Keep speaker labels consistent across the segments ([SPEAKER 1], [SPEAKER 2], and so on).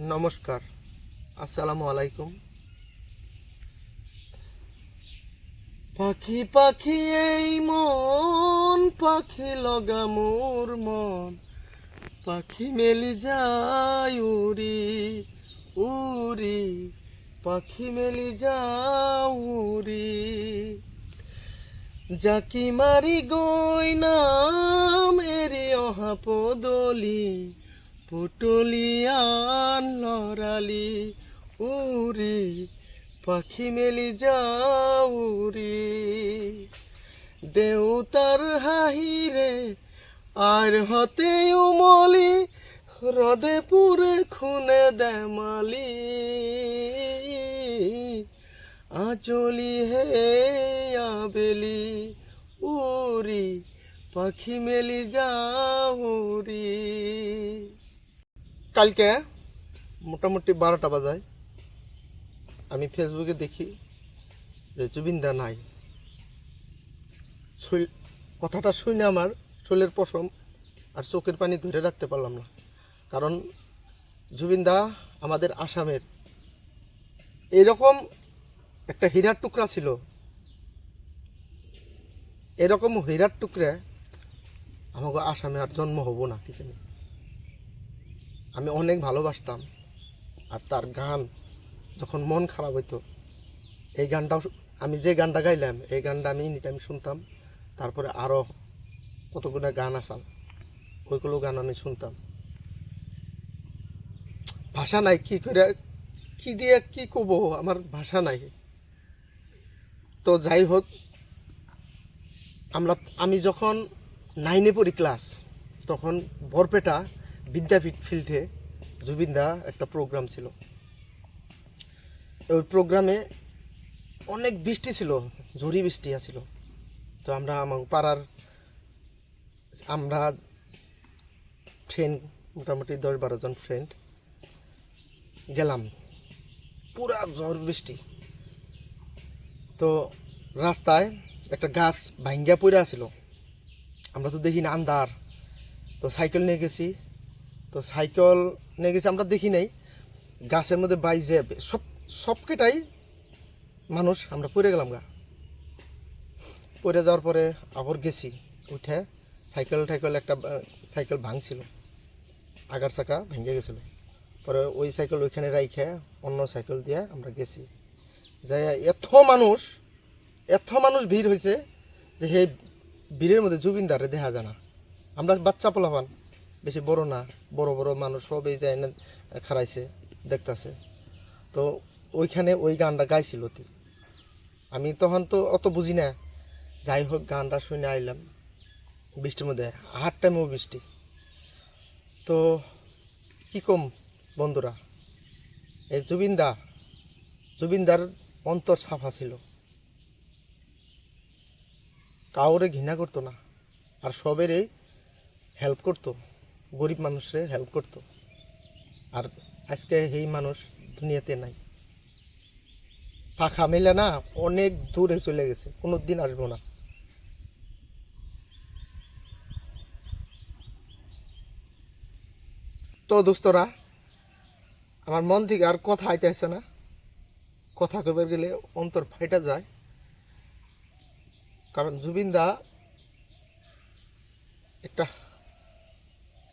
[SPEAKER 1] নমস্কার, আসসালামু আলাইকুম। পাখি পাখি এই মন, পাখি লগা মোর মন। পাখি মেলি যায় উড়ি উড়ি। পাখি মেলি যাও উড়ি। জাকি মারি গই নাম এরি অহা পদলি। পুটলিয়ান লরালি উরি পাখি মেলি যাউরি দেউতার হাহিরে, আর হতে উমলি হ্রদে পুরে খুনে দেমালি। আচলি হে আবেলি উরি পাখি মেলি যাউরি কালকে মোটামুটি বারোটা বাজায়। আমি ফেসবুকে দেখি যে জুবিনদা নাই। কথাটা শুনে আমার শরীরের পশম আর চোখের পানি ধরে রাখতে পারলাম না। কারণ জুবিনদা আমাদের আসামের। এরকম একটা হীরার টুকরা ছিল। এরকম হীরার টুকরা আমাকে আসামে আর জন্ম হব না, কি জানি। আমি অনেক ভালোবাসতাম। আর তার গান যখন মন খারাপ হইতো, এই গানটাও আমি যে গানটা গাইলাম, এই গানটা আমি এনি টাইম শুনতাম। তারপরে আরও কতগুলো গান আসাম ওইগুলো গান আমি শুনতাম। ভাষা নাই, কি করে, কি দিয়ে কি কব? আমার ভাষা নাই। তো যাই হোক, আমরা আমি যখন নাইনে পড়ি ক্লাস তখন বরপেটা বিদ্যাপীঠ ফিল্ডে জুবিনদা একটা প্রোগ্রাম ছিল। ওই প্রোগ্রামে অনেক বৃষ্টি ছিল, ঝড়ি বৃষ্টি আছিল। তো আমরা আমার পাড়ার আমরা ফ্রেন্ড মোটামুটি দশ বারো জন ফ্রেন্ড গেলাম। পুরা ঝড় বৃষ্টি। তো রাস্তায় একটা গাছ ভাঙ্গা পড়ে আছিল। আমরা তো দেখি না আন্দার তো সাইকেল নিয়ে গেছি। তো সাইকেল নিয়ে গেছে, আমরা দেখি নাই। গাছের মধ্যে বাইজে সব সবকেটাই মানুষ, আমরা পড়ে গেলাম গা। পড়ে যাওয়ার পরে আবার গেছি, উঠে সাইকেল টাইকেল একটা সাইকেল ভাঙছিল। আগার চাকা ভেঙে গেছিল। পরে ওই সাইকেল ওইখানে রাইখে অন্য সাইকেল দিয়ে আমরা গেছি। যাই এত মানুষ এত মানুষ ভিড় হয়েছে যে সেই ভিড়ের মধ্যে জুবিনদারে দেখা যায় না। আমরা বাচ্চা পোলাপান। বেশি বড় না, বড় বড় মানুষ সবই যায় না খারাইছে দেখতাছে। তো ওইখানে ওই গানটা গাইছিল তি আমি তখন তো অত বুঝি না। যাই হোক, গানটা শুনে আইলাম। বৃষ্টির মধ্যে হাট টাইমেও বৃষ্টি। তো কি কম বন্ধুরা? এই জুবিনদা জুবিনদার অন্তর সাফা ছিল। কাউরে ঘৃণা করতো না। আর সবেরই হেল্প করতো। গরিব মানুষরে হেল্প করতো। আর আজকে এই মানুষ দুনিয়াতে নাই। পাখা মেলে না, অনেক দূরে চলে গেছে কোনো দিন আসব না। তো দোস্তরা, আমার মন থেকে আর কথা আইতে আসছে না। কথা কবে গেলে অন্তর ফাইটা যায়। কারণ জুবিন দা একটা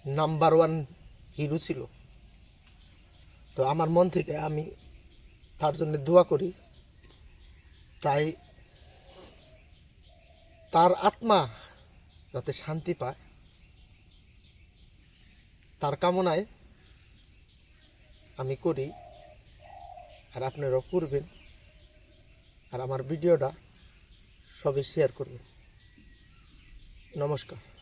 [SPEAKER 1] নাম্বার ওয়ান হিরো ছিল। তো আমার মন থেকে আমি তার জন্য দোয়া করি। তাই তার আত্মা যাতে শান্তি পায়, তার কামনায় আমি করি। আর আপনারাও করবেন। আর আমার ভিডিওটা সবাই শেয়ার করবেন। নমস্কার।